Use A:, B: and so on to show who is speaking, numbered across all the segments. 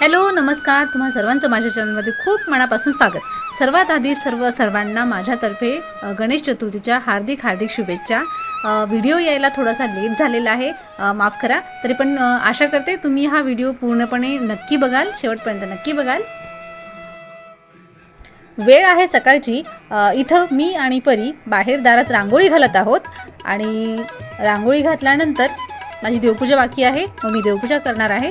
A: Hello नमस्कार. तुम्हा सर्वांचं माझ्या चॅनलमध्ये खूप मनापासून स्वागत. सर्वात आधी सर्व सर्वांना माझ्यातर्फे गणेश चतुर्थीच्या हार्दिक हार्दिक शुभेच्छा. व्हिडिओ यायला थोडासा लेट झालेला आहे. माफ करा. तरी पण आशा करते तुम्ही हा व्हिडिओ पूर्णपणे नक्की बघाल शेवटपर्यंत नक्की बघाल. वेळ आहे सकाळची. इथं मी आणि परी बाहेर दारात रांगोळी घालत आहोत. आणि रांगोळी घातल्यानंतर माझी देवपूजा बाकी आहे. मग मी देवपूजा करणार आहे.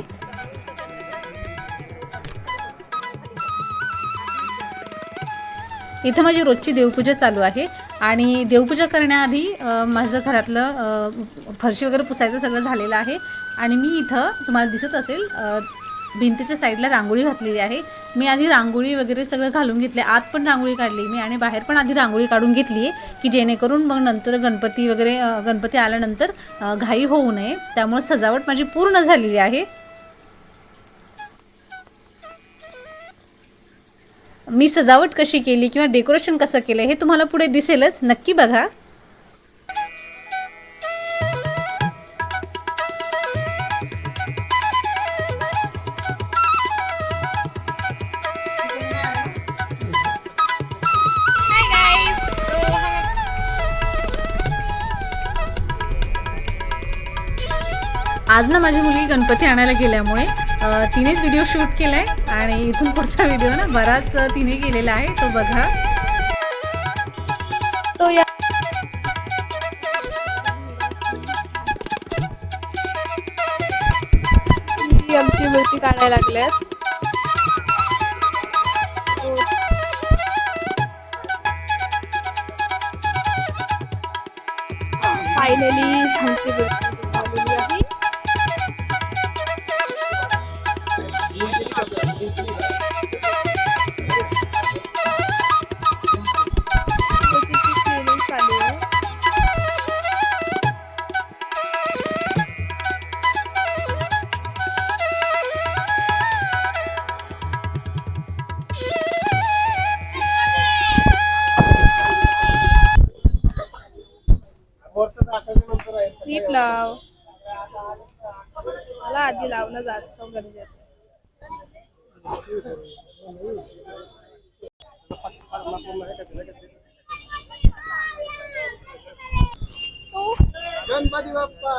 A: इथं माझी रोजची देवपूजा चालू आहे. आणि देवपूजा करण्याआधी माझं घरातलं फरशी वगैरे पुसायचं सगळं झालेलं आहे. आणि मी इथं तुम्हाला दिसत असेल भिंतीच्या साईडला रांगोळी घातलेली आहे. मी आधी रांगोळी वगैरे सगळं घालून घेतले आत पण रांगोळी काढली मी आणि बाहेर पण आधी रांगोळी काढून घेतली आहे की जेणेकरून मग नंतर गणपती वगैरे गणपती आल्यानंतर घाई होऊ नये. त्यामुळे सजावट माझी पूर्ण झालेली आहे. मी सजावट कशी केली किंवा डेकोरेशन कसं केलं हे तुम्हाला पुढे दिसेलच. नक्की बघा!
B: So,
A: आज ना माझी मुलगी गणपती आणायला गेल्यामुळे तिनेच व्हिडिओ शूट केला आहे आणि इथून पुढचा व्हिडिओ ना बराच तिने केलेला आहे तो बघा.
B: तो या आमची मूर्ती काढायला लागल्यात फायनली आमची मूर्ती लाव मला आधी लावणं जास्त गरजेचं आहे.
C: गणपती बाप्पा.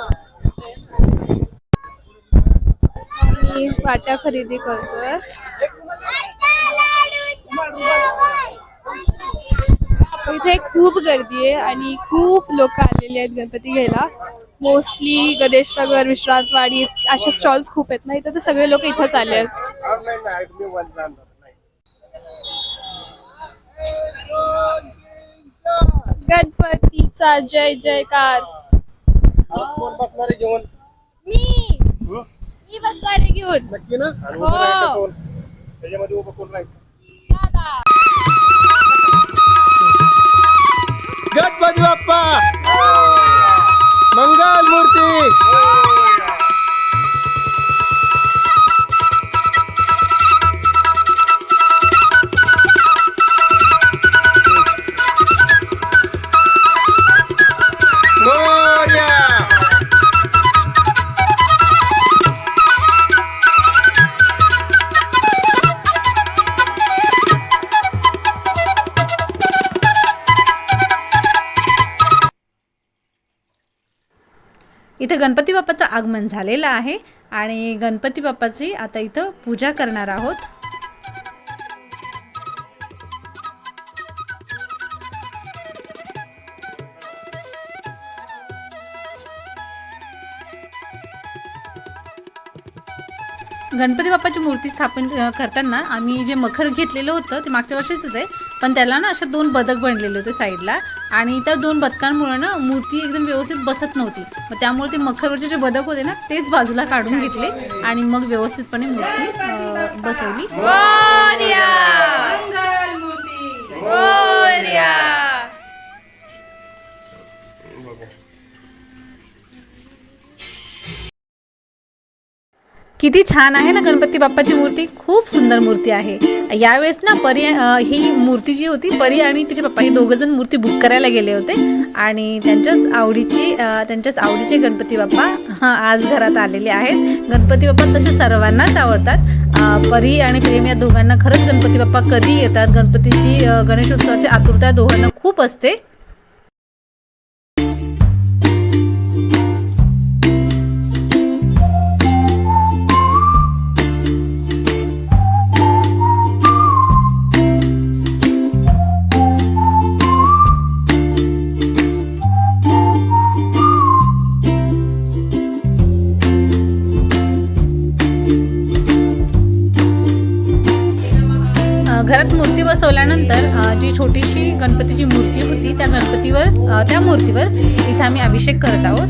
B: मी वाट्या खरेदी करतोय. इथे खूप गर्दी आहे आणि खूप लोक आलेली आहेत गणपती घ्यायला. मोस्टली गणेशनगर विश्रांतवाडी असे स्टॉल्स खूप आहेत ना. इथं तर सगळे लोक इथंच आले आहेत.
C: मी वन
B: गणपतीचा जय जयकार.
C: कोण बसणार आहे जेवण
B: मी.
C: हं?
B: मी बसणार आहे घेऊन.
C: नक्की ना? आणि
B: हो.
C: उभं राहायचं कोण? त्याच्यामध्ये उभं कोण राहायचं?
B: दादा.
C: गणपती बाप्पा! मंगल मूर्ती!
A: इथं गणपती बाप्पाचं आगमन झालेलं आहे आणि गणपती बाप्पाची आता इथं पूजा करणार आहोत. गणपती बाप्पाची मूर्ती स्थापन करताना आम्ही जे मखर घेतलेलं होतं ते मागच्या वर्षीच आहे. पण त्याला ना अशा दोन बदक बनलेले होते साईडला. आणि त्या दोन बदकांमुळे ना मूर्ती एकदम व्यवस्थित बसत नव्हती. मग त्यामुळे ते मखरवरचे जे बदक होते ना तेच बाजूला काढून घेतले आणि मग व्यवस्थितपणे मूर्ती बसवली. किती छान आहे ना गणपती बाप्पाची मूर्ती? खूप सुंदर मूर्ती आहे. यावेळेस ना परी ही मूर्ती जी होती परी आणि तिचे पप्पा हे दोघं जण मूर्ती बुक करायला गेले होते. आणि त्यांच्याच आवडीची त्यांच्याच आवडीचे गणपती बाप्पा आज घरात आलेले आहेत. गणपती बाप्पा तसे सर्वांनाच आवडतात. परी आणि प्रेम या दोघांना खरंच गणपती बाप्पा कधी येतात? गणपतीची गणेशोत्सवाची आतुरता दोघांना खूप असते. घरात मूर्ती बसवल्यानंतर जी छोटीशी गणपतीची मूर्ती होती त्या गणपतीवर त्या मूर्तीवर इथं आम्ही अभिषेक करत आहोत.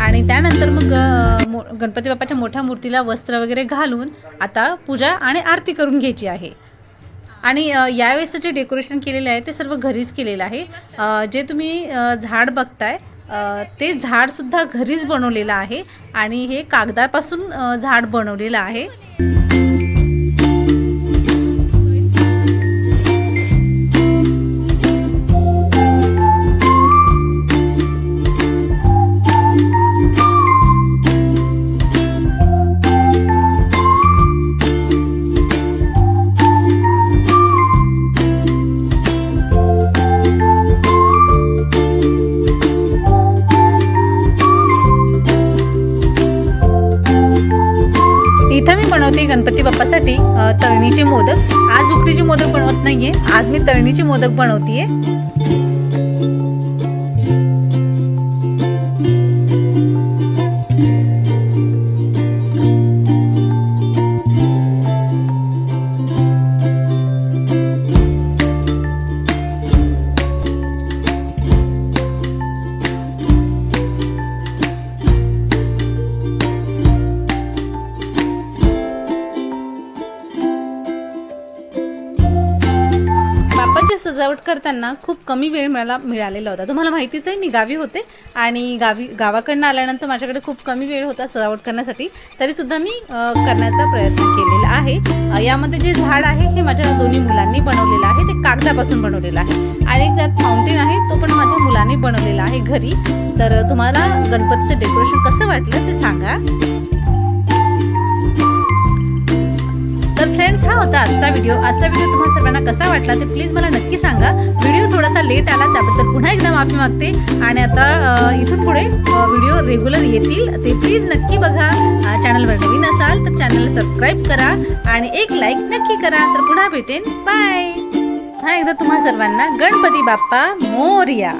A: आणि त्यानंतर मग मो- गणपती बाप्पाच्या मोठ्या मूर्तीला वस्त्र वगैरे घालून आता पूजा आणि आरती करून घ्यायची आहे. आणि अ, यावेळेस जे डेकोरेशन केलेलं आहे ते सर्व घरीच केलेलं आहे. जे तुम्ही झाड बघताय ते झाडसुद्धा घरीच बनवलेलं आहे. आणि हे कागदापासून झाड बनवलेलं आहे. गणपती बाप्पासाठी तळणीचे मोदक. आज उकडीचे मोदक बनवत नाहीये. आज मी तळणीचे मोदक बनवतीये. सजावट करताना खूप कमी वेळ मला मिळालेला होता. तुम्हाला माहितीच आहे मी गावी होते आणि गावी गावाकडनं आल्यानंतर माझ्याकडे खूप कमी वेळ होता सजावट करण्यासाठी. तरीसुद्धा मी करण्याचा प्रयत्न केलेला आहे. यामध्ये जे झाड आहे हे माझ्या दोन्ही मुलांनी बनवलेलं आहे. ते कागदापासून बनवलेलं आहे. आणि एक त्यात फाउंटेन आहे तो पण माझ्या मुलांनी बनवलेला आहे घरी. तर तुम्हाला गणपतीचं डेकोरेशन कसं वाटलं ते सांगा. फ्रेंड्स हा होता आजचा व्हिडिओ आजचा व्हिडिओ तुम्हाला सर्वांना कसा वाटला ते प्लीज मला नक्की सांगा. व्हिडिओ थोडासा लेट आला त्याबद्दल पुन्हा एकदा माफी मागते. आणि आता इथून पुढे व्हिडिओ रेग्युलर येतील. ते प्लीज नक्की बघा. चॅनलवर नवीन असाल तर चॅनलला सबस्क्राईब करा. आणि एक लाईक नक्की करा. तर पुन्हा भेटेन. बाय हा एकदा तुम्हा सर्वांना गणपती बाप्पा मोर्या.